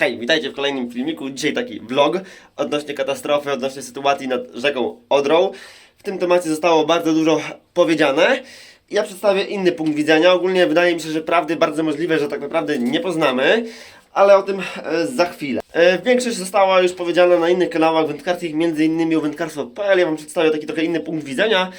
Hej, witajcie w kolejnym filmiku. Dzisiaj taki vlog odnośnie katastrofy, odnośnie sytuacji nad rzeką Odrą. W tym temacie zostało bardzo dużo powiedziane. Ja przedstawię inny punkt widzenia. Ogólnie wydaje mi się, że prawdy bardzo możliwe, że tak naprawdę nie poznamy, ale o tym e, za chwilę. E, większość została już powiedziana na innych kanałach wędkarskich, innymi o wędkarstwo.pl. Ja Wam przedstawię taki trochę inny punkt widzenia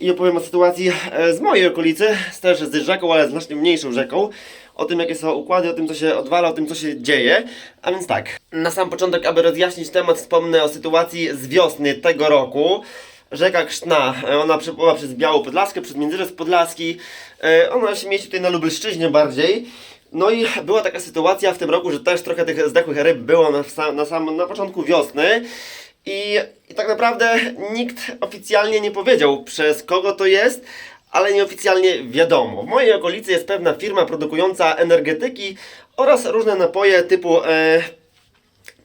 i opowiem o sytuacji e, z mojej okolicy, też z rzeką, ale znacznie mniejszą rzeką. O tym, jakie są układy, o tym, co się odwala, o tym, co się dzieje. A więc tak, na sam początek, aby rozjaśnić temat, wspomnę o sytuacji z wiosny tego roku. Rzeka Krztna, e, ona przepływa przez Białą Podlaskę, przez Międzyrzec Podlaski. E, Ona się mieści tutaj na Lubelszczyźnie bardziej. No i była taka sytuacja w tym roku, że też trochę tych zdechłych ryb było na, sam, na, sam, na początku wiosny. I, I tak naprawdę nikt oficjalnie nie powiedział, przez kogo to jest, ale nieoficjalnie wiadomo. W mojej okolicy jest pewna firma produkująca energetyki oraz różne napoje typu. E,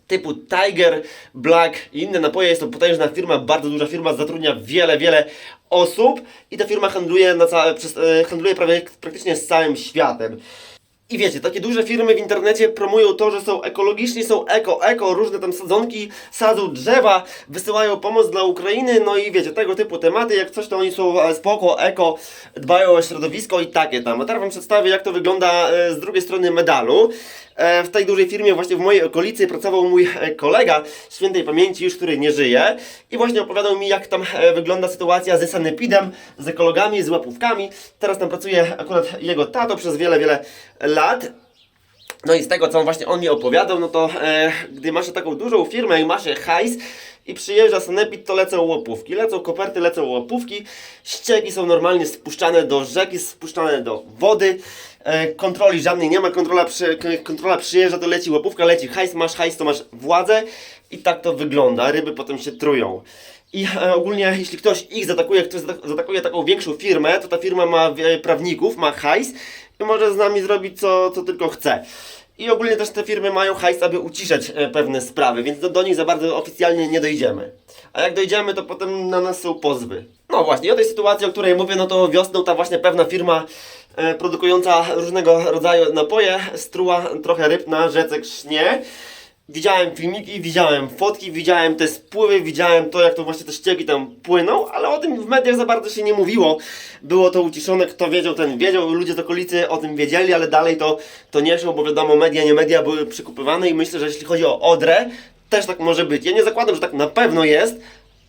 typu Tiger, Black i inne napoje. Jest to potężna firma, bardzo duża firma, zatrudnia wiele, wiele osób i ta firma handluje, na całe, handluje prawie praktycznie z całym światem. I wiecie, takie duże firmy w internecie promują to, że są ekologiczni, są eko, eko, różne tam sadzonki, sadzą drzewa, wysyłają pomoc dla Ukrainy, no i wiecie, tego typu tematy, jak coś to oni są e, spoko, eko, dbają o środowisko i takie tam. A teraz wam przedstawię, jak to wygląda e, z drugiej strony medalu. E, W tej dużej firmie, właśnie w mojej okolicy, pracował mój e, kolega świętej pamięci, już który nie żyje. I właśnie opowiadał mi, jak tam e, wygląda sytuacja ze sanepidem, z ekologami, z łapówkami. Teraz tam pracuje akurat jego tato przez wiele, wiele lat. No i z tego, co właśnie on mi opowiadał, no to e, gdy masz taką dużą firmę i masz hajs i przyjeżdża sanepid, to lecą łapówki. Lecą koperty, lecą łapówki. Ścieki są normalnie spuszczane do rzeki, spuszczane do wody. E, kontroli żadnej nie ma, kontrola, przy, kontrola przyjeżdża, to leci łapówka, leci hajs, masz hajs, to masz władzę i tak to wygląda. Ryby potem się trują. I e, ogólnie, jeśli ktoś ich zaatakuje, ktoś zaatakuje taką większą firmę, to ta firma ma e, prawników, ma hajs i może z nami zrobić co, co tylko chce. I ogólnie też te firmy mają hajs, aby uciszać e, pewne sprawy, więc do, do nich za bardzo oficjalnie nie dojdziemy. A jak dojdziemy, to potem na nas są pozwy. No właśnie, i o tej sytuacji, o której mówię, no to wiosną ta właśnie pewna firma e, produkująca różnego rodzaju napoje struła trochę ryb na rzece Krznie. Widziałem filmiki, widziałem fotki, widziałem te spływy, widziałem to, jak to właśnie te ścieki tam płyną, ale o tym w mediach za bardzo się nie mówiło. Było to uciszone, kto wiedział, ten wiedział, ludzie z okolicy o tym wiedzieli, ale dalej to, to nie szło, bo wiadomo, media, nie media były przykupywane i myślę, że jeśli chodzi o Odrę, też tak może być. Ja nie zakładam, że tak na pewno jest,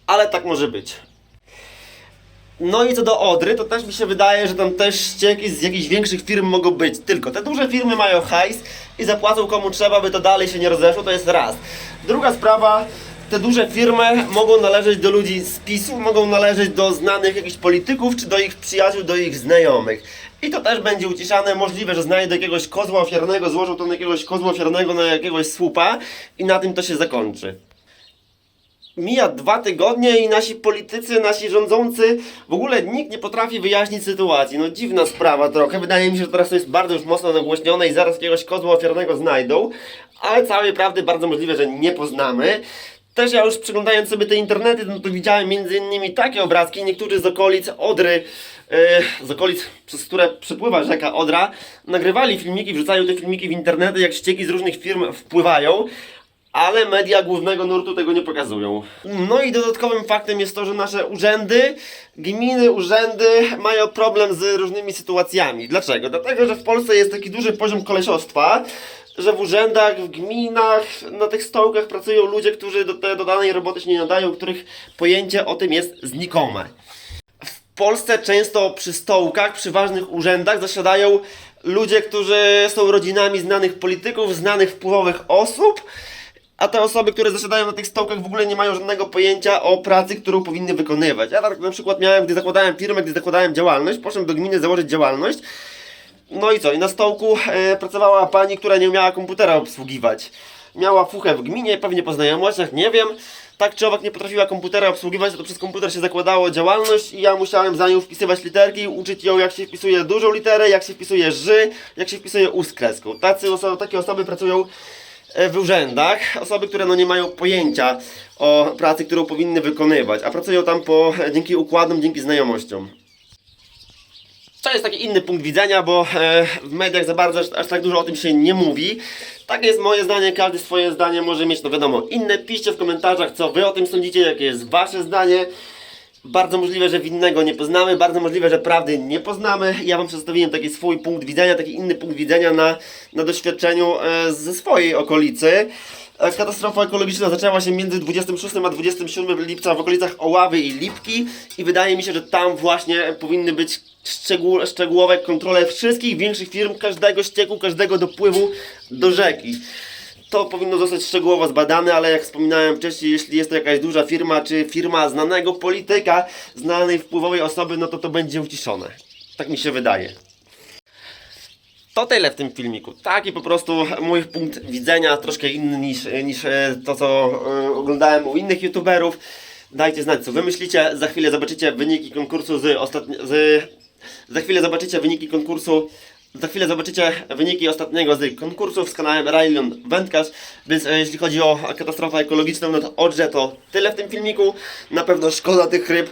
ale tak może być. No i co do Odry, to też mi się wydaje, że tam też ścieki z jakichś większych firm mogą być. Tylko te duże firmy mają hajs i zapłacą komu trzeba, by to dalej się nie rozeszło, to jest raz. Druga sprawa, te duże firmy mogą należeć do ludzi z PiSu, mogą należeć do znanych jakichś polityków, czy do ich przyjaciół, do ich znajomych. I to też będzie uciszane, możliwe, że znajdę jakiegoś kozła ofiarnego, złożą to na jakiegoś kozła ofiarnego, na jakiegoś słupa i na tym to się zakończy. Mija dwa tygodnie i nasi politycy, nasi rządzący, w ogóle nikt nie potrafi wyjaśnić sytuacji. No dziwna sprawa trochę. Wydaje mi się, że teraz to jest bardzo już mocno nagłośnione i zaraz jakiegoś kozła ofiarnego znajdą, ale całej prawdy bardzo możliwe, że nie poznamy. Też ja już przeglądając sobie te internety, no to widziałem między innymi takie obrazki, niektórzy z okolic Odry, yy, z okolic, przez które przepływa rzeka Odra, nagrywali filmiki, wrzucają te filmiki w internety, jak ścieki z różnych firm wpływają, ale media głównego nurtu tego nie pokazują. No i dodatkowym faktem jest to, że nasze urzędy, gminy, urzędy mają problem z różnymi sytuacjami. Dlaczego? Dlatego, że w Polsce jest taki duży poziom kolesiostwa, że w urzędach, w gminach, na tych stołkach pracują ludzie, którzy do, te, do danej roboty się nie nadają, których pojęcie o tym jest znikome. W Polsce często przy stołkach, przy ważnych urzędach zasiadają ludzie, którzy są rodzinami znanych polityków, znanych wpływowych osób, a te osoby, które zasiadają na tych stołkach w ogóle nie mają żadnego pojęcia o pracy, którą powinny wykonywać. Ja tak na przykład miałem, gdy zakładałem firmę, gdy zakładałem działalność, poszedłem do gminy założyć działalność, no i co? I na stołku e, pracowała pani, która nie umiała komputera obsługiwać. Miała fuchę w gminie, pewnie po znajomościach, nie wiem. Tak czy owak nie potrafiła komputera obsługiwać, to przez komputer się zakładało działalność i ja musiałem za nią wpisywać literki, uczyć ją jak się wpisuje dużą literę, jak się wpisuje ży, jak się wpisuje u kreską. Tacy oso takie osoby pracują w urzędach, osoby, które no nie mają pojęcia o pracy, którą powinny wykonywać, a pracują tam po, dzięki układom, dzięki znajomościom. To jest taki inny punkt widzenia, bo e, w mediach za bardzo aż, aż tak dużo o tym się nie mówi. Tak jest moje zdanie, każdy swoje zdanie może mieć, no wiadomo, inne. Piszcie w komentarzach, co wy o tym sądzicie, jakie jest wasze zdanie. Bardzo możliwe, że winnego nie poznamy, bardzo możliwe, że prawdy nie poznamy. Ja Wam przedstawiłem taki swój punkt widzenia, taki inny punkt widzenia na, na doświadczeniu e, ze swojej okolicy. E, Katastrofa ekologiczna zaczęła się między 26 a 27 lipca w okolicach Oławy i Lipki i wydaje mi się, że tam właśnie powinny być szczegół, szczegółowe kontrole wszystkich większych firm, każdego ścieku, każdego dopływu do rzeki to powinno zostać szczegółowo zbadane, ale jak wspominałem wcześniej, jeśli jest to jakaś duża firma, czy firma znanego polityka, znanej wpływowej osoby, no to to będzie uciszone. Tak mi się wydaje. To tyle w tym filmiku. Taki po prostu mój punkt widzenia, troszkę inny niż, niż e, to, co e, oglądałem u innych youtuberów. Dajcie znać, co wy myślicie. Za chwilę zobaczycie wyniki konkursu z. Za chwilę zobaczycie wyniki konkursu za chwilę zobaczycie wyniki ostatniego z konkursów z kanałem Railion Wędkarz, więc e, jeśli chodzi o katastrofę ekologiczną, no to odrze to tyle w tym filmiku. Na pewno szkoda tych ryb.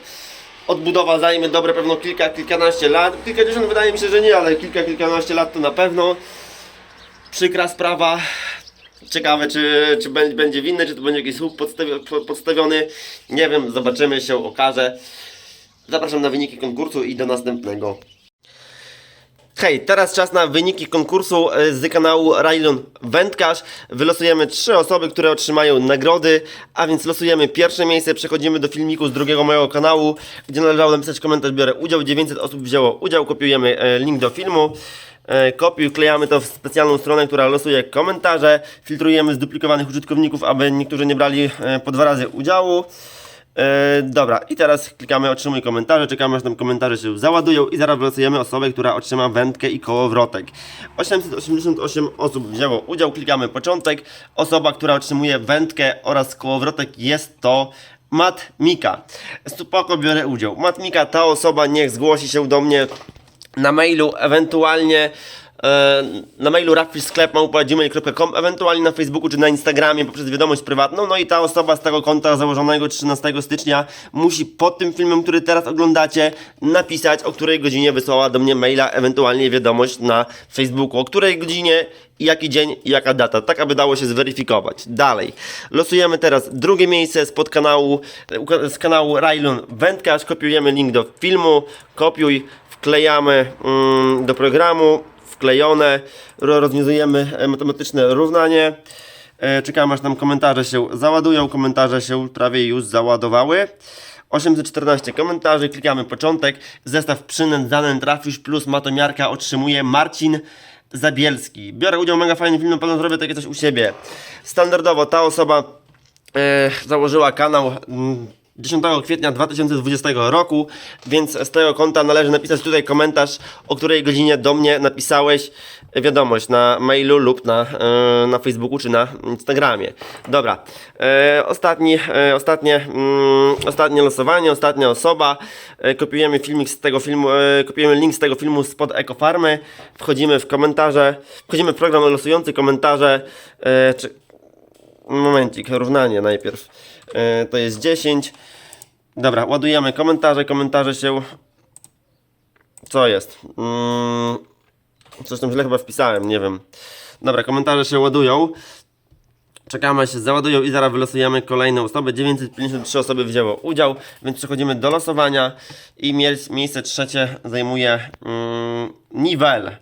Odbudowa zajmie dobre pewno kilka, kilkanaście lat. Kilkadziesiąt wydaje mi się, że nie, ale kilka, kilkanaście lat to na pewno. Przykra sprawa. Ciekawe, czy, czy bę- będzie winny, czy to będzie jakiś słup podstawi- po- podstawiony. Nie wiem, zobaczymy, się okaże. Zapraszam na wyniki konkursu i do następnego. Hej, teraz czas na wyniki konkursu e, z kanału Railon Wędkarz. Wylosujemy trzy osoby, które otrzymają nagrody, a więc losujemy pierwsze miejsce, przechodzimy do filmiku z drugiego mojego kanału, gdzie należało napisać komentarz, biorę udział, 900 osób wzięło udział, kopiujemy e, link do filmu. E, Kopiuj, klejamy to w specjalną stronę, która losuje komentarze. Filtrujemy zduplikowanych użytkowników, aby niektórzy nie brali po dwa razy udziału. E, dobra, i teraz klikamy otrzymuj komentarze, czekamy aż tam komentarze się załadują i zaraz wylosujemy osobę, która otrzyma wędkę i kołowrotek. 888 osób wzięło udział, klikamy początek. Osoba, która otrzymuje wędkę oraz kołowrotek jest to Mat Mika. Spoko, biorę udział. Mat Mika, ta osoba niech zgłosi się do mnie na mailu, ewentualnie na mailu rapfishsklep.gmail.com, ewentualnie na Facebooku czy na Instagramie poprzez wiadomość prywatną. No i ta osoba z tego konta założonego 13 stycznia musi pod tym filmem, który teraz oglądacie, napisać o której godzinie wysłała do mnie maila, ewentualnie wiadomość na Facebooku, o której godzinie jaki dzień i jaka data, tak aby dało się zweryfikować. Dalej, losujemy teraz drugie miejsce spod kanału, z kanału Railon Wędkarz, kopiujemy link do filmu, kopiuj, wklejamy mm, do programu, wklejone, ro- rozwiązujemy matematyczne równanie, e, czekamy aż nam komentarze się załadują, komentarze się prawie już załadowały. 814 komentarzy, klikamy początek, zestaw przynęt, zanęt, trafisz plus matomiarka otrzymuje Marcin Zabielski. Biorę udział w mega fajnym filmie, pewno zrobię takie coś u siebie. Standardowo ta osoba e, założyła kanał mm, 10 kwietnia 2020 roku, więc z tego konta należy napisać tutaj komentarz, o której godzinie do mnie napisałeś wiadomość na mailu lub na, e, na Facebooku czy na Instagramie. Dobra, e, ostatni, e, ostatnie, mm, ostatnie losowanie, ostatnia osoba. E, kopiujemy filmik z tego filmu, e, kopiujemy link z tego filmu spod Ekofarmy, wchodzimy w komentarze, wchodzimy w program losujący komentarze, e, czy, Momencik, równanie najpierw. E, to jest 10. Dobra, ładujemy komentarze. Komentarze się. Co jest? Mm, coś tam źle chyba wpisałem, nie wiem. Dobra, komentarze się ładują. Czekamy, się załadują i zaraz wylosujemy kolejne osoby. 953 osoby wzięło udział, więc przechodzimy do losowania i mie- miejsce trzecie zajmuje mm, Nivel.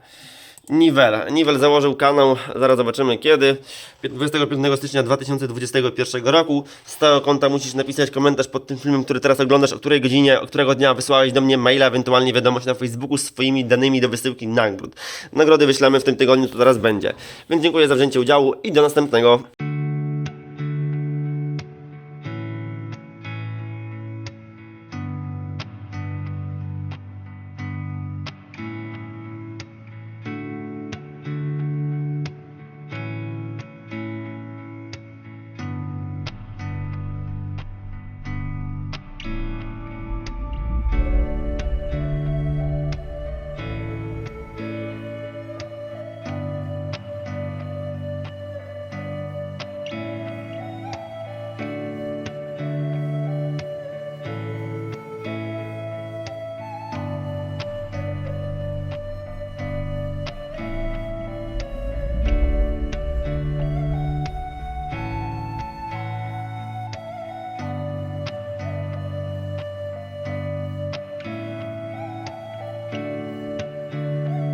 Nivel. Nivel założył kanał, zaraz zobaczymy kiedy. 25 stycznia 2021 roku. Z tego konta musisz napisać komentarz pod tym filmem, który teraz oglądasz, o której godzinie, o którego dnia wysłałeś do mnie maila, ewentualnie wiadomość na Facebooku z swoimi danymi do wysyłki nagród. Nagrody wyślemy w tym tygodniu, to teraz będzie. Więc dziękuję za wzięcie udziału i do następnego.